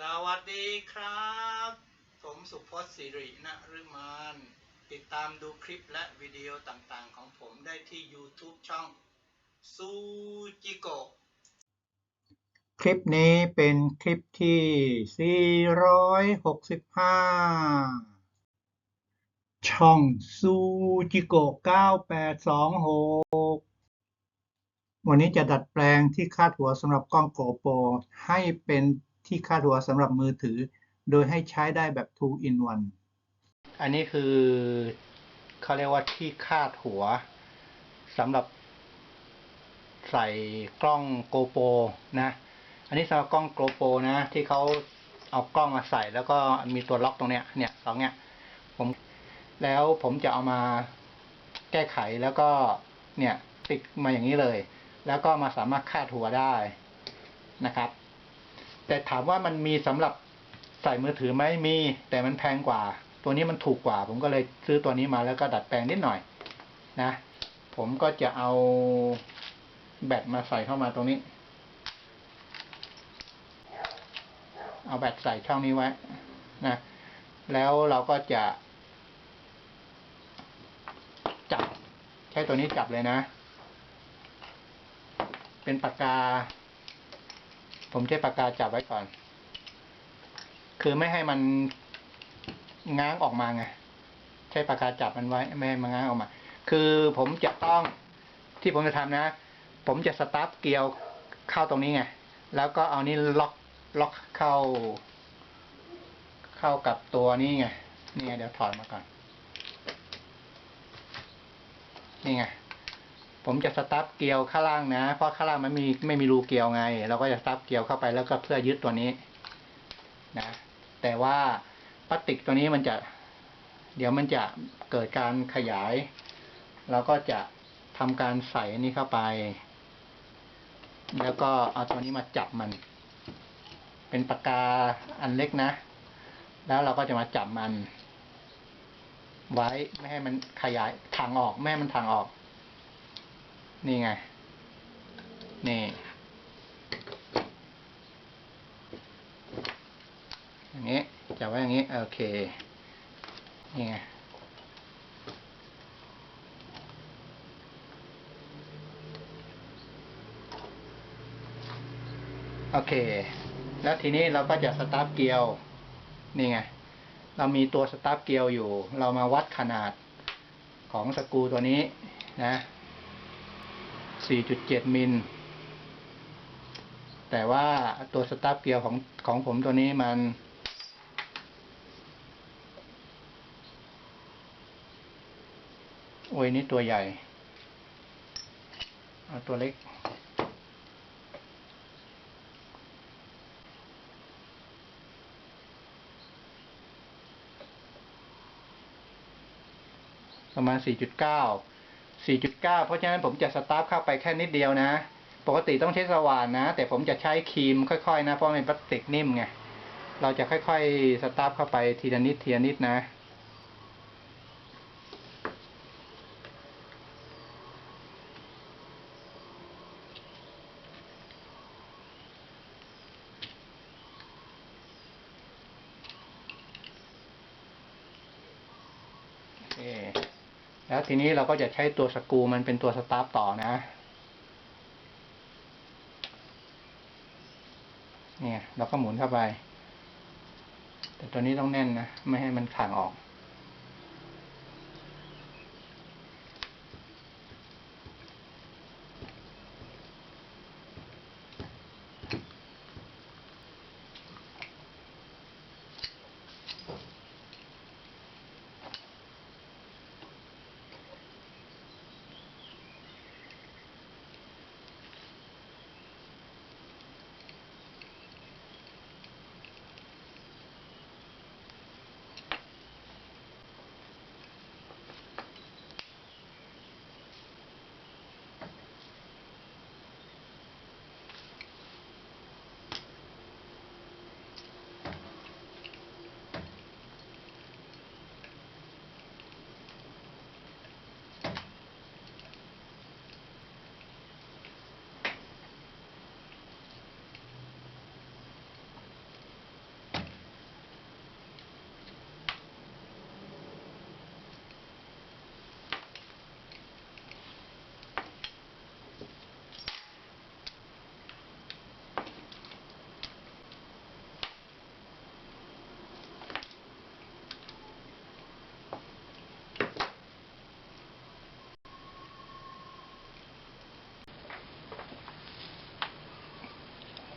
สวัสดีครับ ผมสุพจน์สิรินฤมานติดตามดูคลิปและวิดีโอต่างๆ ของผมได้ที่ YouTube ช่องซูจิโกะคลิปนี้เป็นคลิปที่ 465 ช่องซูจิโกะ9826วันนี้จะดัดแปลงที่คาดหัวสำหรับกล้องโกโปรให้เป็น ที่คาดหัวสำหรับมือถือ โดยให้ใช้ได้แบบ2 in 1อันนี้คือเขาเรียกว่าที่คาดหัวสำหรับใส่กล้องโกโปรนะ อันนี้สำหรับกล้องโกโปรนะ ที่เขาเอากล้องมาใส่แล้วก็มีตัวล็อกตรงเนี้ยเนี่ยสองเนี้ยผมแล้วผมจะเอามาแก้ไขแล้วก็เนี่ยติดมาอย่างนี้เลย แล้วก็มาสามารถคาดหัวได้นะครับ แต่ถามว่ามันมีสำหรับใส่มือถือไหมมี แต่มันแพงกว่า ตัวนี้มันถูกกว่า ผมก็เลยซื้อตัวนี้มาแล้วก็ดัดแปลงนิดหน่อย นะ ผมก็จะเอาแบตมาใส่เข้ามาตรงนี้ เอาแบตใส่ช่องนี้ไว้ นะ แล้วเราก็จะจับใช้ตัวนี้จับเลยนะ เป็นปากกา ผมใช้ปากกาจับไว้ก่อน คือไม่ให้มันง้างออกมาไง ใช้ปากกาจับมันไว้ ไม่ให้มันง้างออกมา คือผมจะต้องที่ผมจะทำนะ ผมจะสตาร์ทเกลียวเข้าตรงนี้ไง แล้วก็เอานี้ล็อกล็อกเข้า เข้ากับตัวนี้ไง นี่ไงเดี๋ยวถอดมาก่อน นี่ไง ผมจะสตาร์ทเกลียวข้างล่างนะ เพราะข้างล่างมันมีไม่มีรูเกลียวไง เราก็จะสตาร์ทเกลียวเข้าไปแล้วก็เพื่อยึดตัวนี้นะแต่ว่าพลาสติกตัวนี้มันจะ เดี๋ยวมันจะเกิดการขยาย เราก็จะทำการใส่อันนี้เข้าไป แล้วก็เอาตัวนี้มาจับมัน เป็นปากกาอันเล็กนะ แล้วเราก็จะมาจับมัน ไว้ไม่ให้มันขยายทางออก ไม่ให้มันทางออก นี่ไง นี่ อย่างนี้จับไว้อย่างนี้ โอเค นี่ไง โอเค แล้วทีนี้เราก็จะสตาร์ทเกียว นี่ไง เรามีตัวสตาร์ทเกียวอยู่ เรามาวัดขนาดของสกรูตัวนี้นะ 4.7 มิล แต่ว่าตัวสตาร์เกียวของของผมตัวนี้มัน โอ้ยนี่ตัวใหญ่ เอาตัวเล็ก ประมาณ 4.9 4.9 เพราะฉะนั้นผมจะสตาร์ทเข้าไปแค่นิดเดียวนะ ปกติต้องใช้สว่านนะ แต่ผมจะใช้ครีมค่อยๆ นะ เพราะเป็นพลาสติกนิ่มไง เราจะค่อยๆ สตาร์ทเข้าไปทีละนิดทีละนิดนะโอเค แล้วทีนี้เราก็จะใช้ตัวสกูมันเป็นตัวสตาร์ทต่อนะ เนี่ย เราก็หมุนเข้าไป แต่ตัวนี้ต้องแน่นนะ ไม่ให้มันข่างออก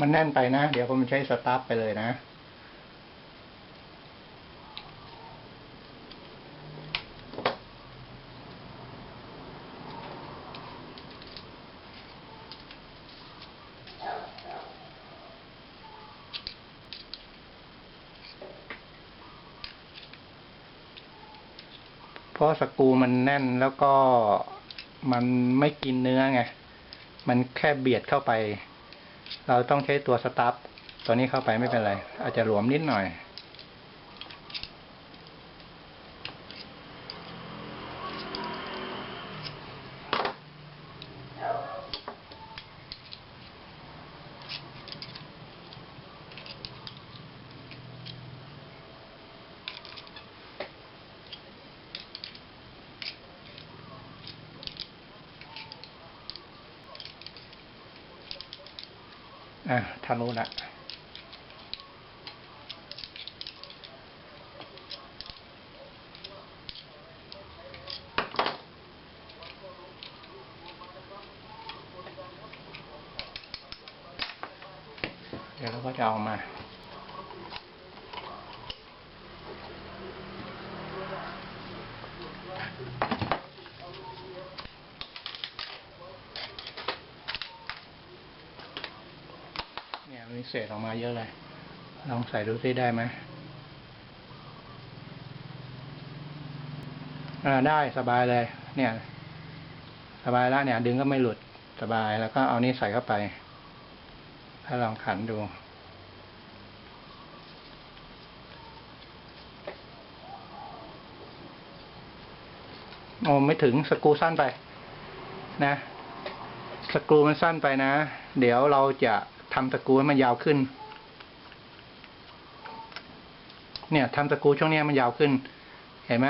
มันแน่นไปนะ เดี๋ยวผมใช้สตาร์ทไปเลยนะ เพราะสกูมันแน่นแล้วก็มันไม่กินเนื้อไง มันแค่เบียดเข้าไป เราต้องใช้ตัวสตาร์ทตัวนี้เข้าไปไม่เป็นไร อาจจะหลวมนิดหน่อย อะทะลุละเดี๋ยวเราก็จะเอามา เศษออกมาเยอะเลย ลองใส่ดูซิได้ไหมอ่าได้สบายเลย เนี่ย สบายแล้วเนี่ย ดึงก็ไม่หลุดสบายแล้วก็เอานี้ใส่เข้าไปถ้าลองขันดูโอ้ไม่ถึงสกรูสั้นไป นะ สกรูมันสั้นไปนะ เดี๋ยวเราจะ ทำสกรูให้มันยาวขึ้น เนี่ยทำสกรูช่วงนี้มันยาวขึ้น เห็นไหม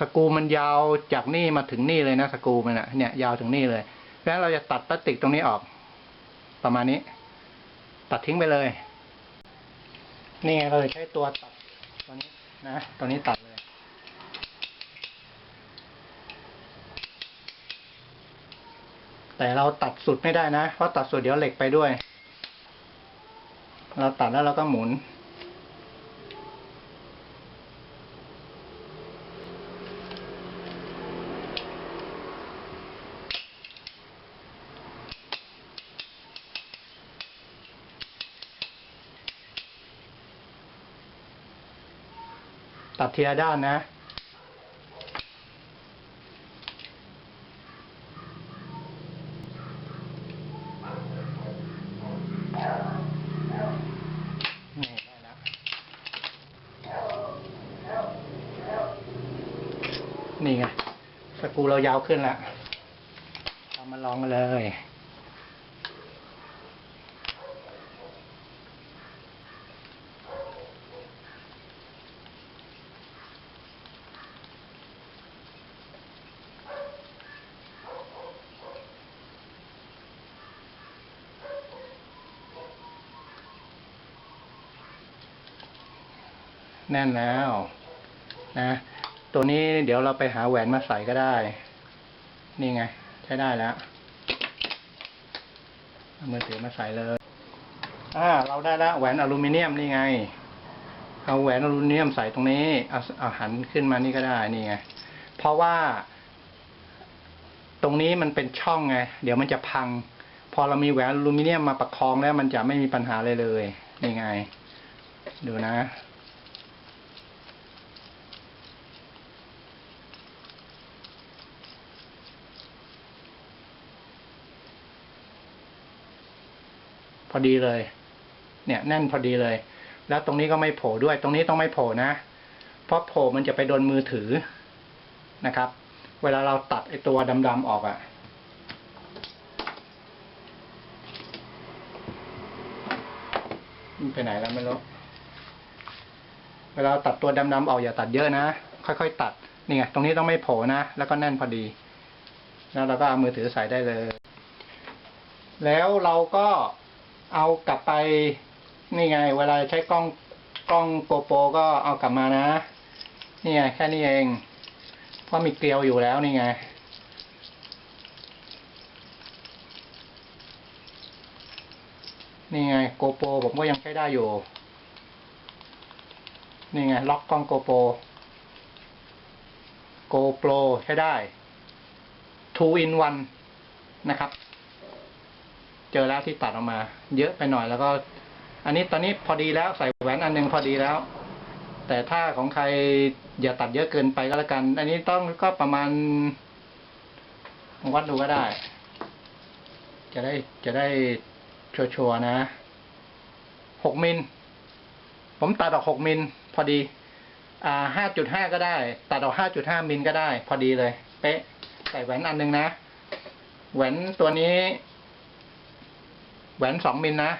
สกูมันยาวจากนี่มาถึงนี่เลยนะสกูมันอะเนี่ย ยาวถึงนี่เลย แล้วเราจะตัดพลาสติกตรงนี้ออก ประมาณนี้ ตัดทิ้งไปเลย นี่ไงเราจะใช้ตัวตัดตัวนี้นะตัวนี้ตัดเลย แต่เราตัดสุดไม่ได้นะ เพราะตัดสุดเดี๋ยวเหล็กไปด้วย เราตัดแล้วเราก็หมุน ตัดทีละด้านนะ นี่ได้แล้ว นี่ไง สกรูเรา ยาวขึ้นแล้วเอามาลองกันเลยแน่นแล้วนะ ตัวนี้เดี๋ยวเราไปหาแหวนมาใส่ก็ได้ นี่ไง ใช้ได้แล้วเอามือถือมาใส่เลยอ่าเราได้แล้วแหวนอลูมิเนียมนี่ไง เอาแหวนอลูมิเนียมใส่ตรงนี้เอาเอาหันขึ้นมานี่ก็ได้นี่ไง เพราะว่า ตรงนี้มันเป็นช่องไง เดี๋ยวมันจะพัง พอเรามีแหวนอลูมิเนียมมาประคองแล้วมันจะไม่มีปัญหาเลยเลยนี่ไง ดูนะ อดีเลย เนี่ยแน่นพอดีเลย แล้วตรงนี้ก็ไม่โผล่ด้วย ตรงนี้ต้องไม่โผล่นะ เพราะโผล่มันจะไปโดนมือถือนะครับ เวลาเราตัดไอตัวดำๆออกอะ่ะมันไปไหนแล้วไม่รู้ เวลาตัดตัวดำๆออกอย่าตัดเยอะนะ ค่อยๆตัด นี่ไง ตรงนี้ต้องไม่โผล่นะ แล้วก็แน่นพอดี แล้วเราก็เอามือถือใส่ได้เลย แล้วเราก็ เอากลับไปนี่ไง เวลาใช้กล้องกล้องโกโปรก็เอากลับมานะ นี่ไงแค่นี้เอง เพราะมีเกลียวอยู่แล้วนี่ไง นี่ไงโกโปรผมก็ยังใช้ได้อยู่ นี่ไง ล็อกกล้องโกโปรโกโปรใช้ได้ two in one นะครับ เจอแล้วที่ตัดออกมา เยอะไปหน่อยแล้วก็ อันนี้ตอนนี้พอดีแล้วใส่แหวนอันหนึงพอดีแล้ว แต่ถ้าของใครอย่าตัดเยอะเกินไปก็แล้วกัน อันนี้ต้องก็ประมาณ วัดดูก็ได้ จะได้จะได้ชัวร์ๆนะหกมิลผมตัดออกหกมิลพอดี อ่าห้าจุดห้าก็ได้ ตัดออกห้าจุดห้ามิลก็ได้ พอดีเลย เป๊ะ ใส่แหวนอันหนึงนะ แหวนตัวนี้ แหวนสองมิลนะ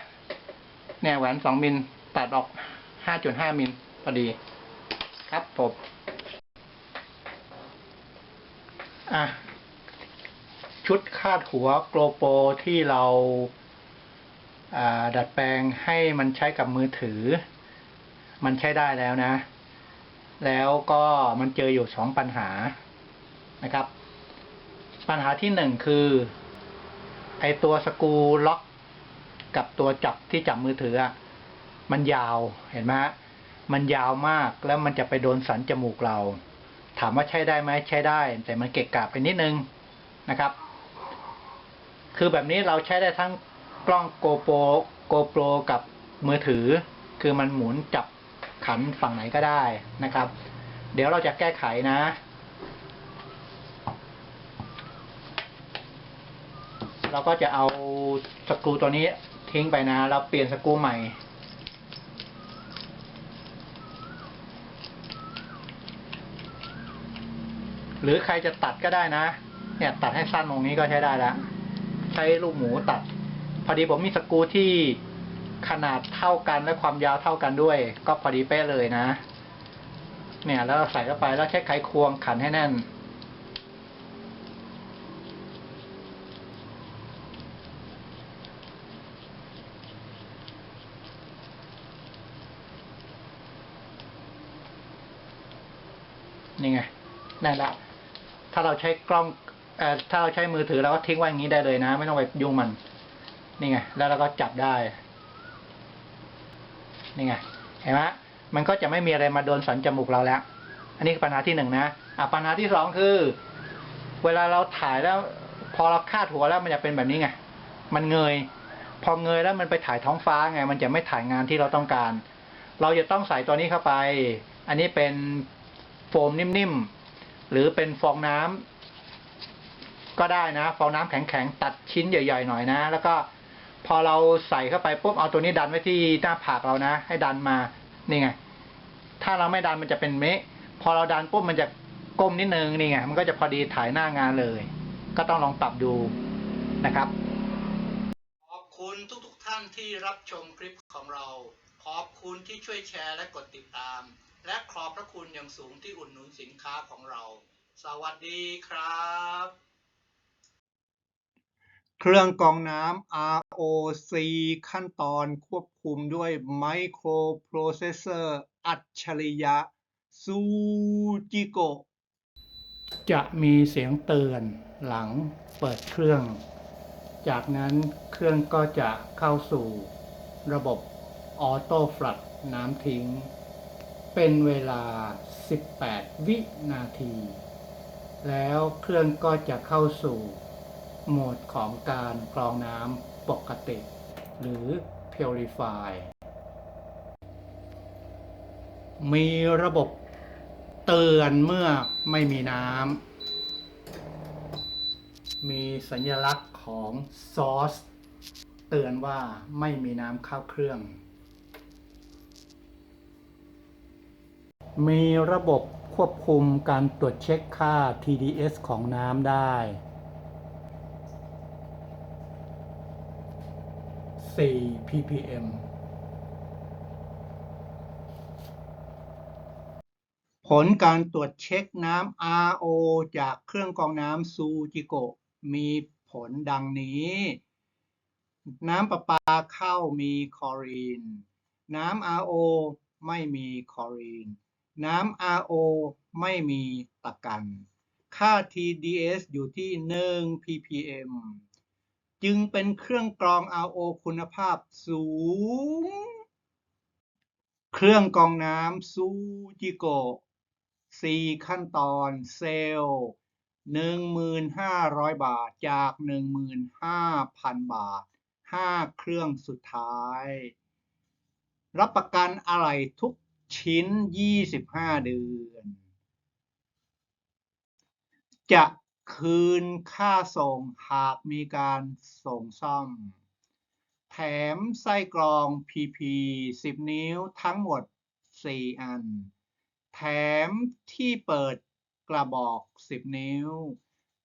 เนี่ยแหวนสองมิลตัดออกห้าจุดห้ามิลพอดี ครับผมอะชุดคาดหัวโกลโปรที่เราดัดแปลงให้มันใช้กับมือถือ มันใช้ได้แล้วนะ แล้วก็มันเจออยู่สองปัญหานะครับ ปัญหาที่หนึ่งคือ ไอตัวสกูล็อก กับตัวจับที่จับมือถืออะมันยาวเห็นไหมฮะมันยาวมากแล้วมันจะไปโดนสันจมูกเรา ถามว่าใช้ได้ไหมใช้ได้ แต่มันเกะกะไปนิดนึงนะครับ คือแบบนี้เราใช้ได้ทั้งกล้องโกโปรโกโปรกับมือถือ คือมันหมุนจับขันฝั่งไหนก็ได้นะครับ เดี๋ยวเราจะแก้ไขนะเราก็จะเอาสกรูตัวนี้ ทิ้งไปนะ เราเปลี่ยนสกรูใหม่ หรือใครจะตัดก็ได้นะ เนี่ย ตัดให้สั้นตรงนี้ก็ใช้ได้แล้วใช้ลูกหมูตัด พอดีผมมีสกรูที่ขนาดเท่ากันและความยาวเท่ากันด้วย ก็พอดีเป๊ะเลยนะ เนี่ย แล้วใส่เข้าไปแล้วใช้ไขควงขันให้แน่น นี่ไงนั่นละ ถ้าเราใช้กล้องเอ่อถ้าเราใช้มือถือเราก็ทิ้งไว้อย่างนี้ได้เลยนะ ไม่ต้องไปยุ่งมัน นี่ไง แล้วเราก็จับได้ นี่ไง เห็นไหมมันก็จะไม่มีอะไรมาโดนสันจมูกเราแล้ว อันนี้คือปัญหาที่หนึ่งนะอะปัญหาที่สองคือ เวลาเราถ่ายแล้ว พอเราคาดหัวแล้วมันจะเป็นแบบนี้ไง มันเงย พอเงยแล้วมันไปถ่ายท้องฟ้าไง มันจะไม่ถ่ายงานที่เราต้องการ เราจะต้องใส่ตัวนี้เข้าไป อันนี้เป็น ฟมนิ่มๆ หรือเป็นฟองน้ำก็ได้นะ ฟองน้ำแข็งๆ ตัดชิ้นใหญ่ๆหน่อยนะ แล้วก็พอเราใส่เข้าไปปุ๊บเอาตัวนี้ดันไว้ที่หน้าผากเรานะ ให้ดันมานี่ไง ถ้าเราไม่ดันมันจะเป็นเมะพอเราดันปุ๊บมันจะก้มนิดนึงนี่ไงมันก็จะพอดีถ่ายหน้างานเลย ก็ต้องลองปรับดูนะครับ ขอบคุณทุกๆทท่านที่รับชมคลิปของเรา ขอบคุณที่ช่วยแชร์และกดติดตาม และขอบพระคุณอย่างสูงที่อุดหนุนสินค้าของเรา สวัสดีครับ เครื่องกรองน้ำ ROC ขั้นตอนควบคุมด้วยไมโครโปรเซสเซอร์อัจฉริยะซูจิโกจะมีเสียงเตือนหลังเปิดเครื่อง จากนั้นเครื่องก็จะเข้าสู่ระบบออโต้ฟลัดน้ำทิ้ง เป็นเวลา 18 วินาที แล้วเครื่องก็จะเข้าสู่โหมดของการกรองน้ำปกติ หรือ Purify มีระบบเตือนเมื่อไม่มีน้ำ มีสัญลักษณ์ของซอส เตือนว่าไม่มีน้ำเข้าเครื่อง มีระบบควบคุมการตรวจเช็คค่า TDS ของน้ำได้ 4 ppm ผลการตรวจเช็คน้ำ RO จากเครื่องกรองน้ำซูจิโกะมีผลดังนี้ น้ำประปาเข้ามีคลอรีน น้ำ RO ไม่มีคลอรีน น้ำ RO ไม่มีตะกัน ค่า TDS อยู่ที่ 1 ppm จึงเป็นเครื่องกรอง RO คุณภาพสูง เครื่องกรองน้ำซูจิโกะ4ขั้นตอนเซลล์ 1,500 บาทจาก 15,000 บาท 5 เครื่องสุดท้าย รับประกันอะไหล่ทุก ชิ้น 25 เดือน จะคืนค่าส่งหากมีการส่งซ่อม แถมไส้กรอง PP 10 นิ้วทั้งหมด 4 อัน แถมที่เปิดกระบอก 10 นิ้ว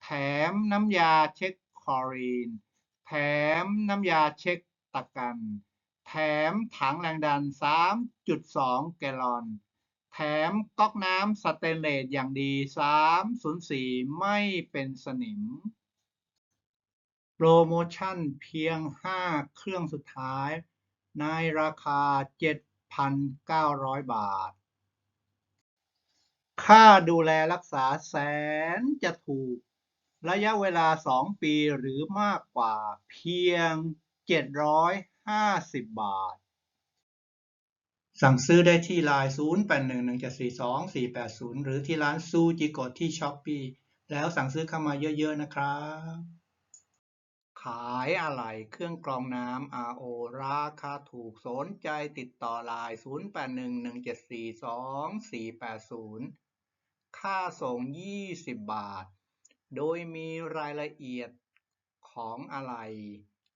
แถมน้ำยาเช็คคลอรีน แถมน้ำยาเช็คตะกัน แถมถังแรงดัน 3.2 แกลลอน แถมก๊อกน้ำสเตนเลสอย่างดี 304 ไม่เป็นสนิม โปรโมชั่นเพียง 5 เครื่องสุดท้าย ในราคา 7,900 บาท ค่าดูแลรักษาแสนจะถูก ระยะเวลา 2 ปีหรือมากกว่าเพียง 700 750บาท สั่งซื้อได้ที่ไลน์0811742480 หรือที่ร้านซูจิโกะที่ช้อปปีแล้วสั่งซื้อเข้ามาเยอะ ๆ นะครับ ขายอะไหล่เครื่องกรองน้ำ RO ราคาถูกสนใจติดต่อไลน์0811742480 ค่าส่ง 20 บาท โดยมีรายละเอียดของอะไหล่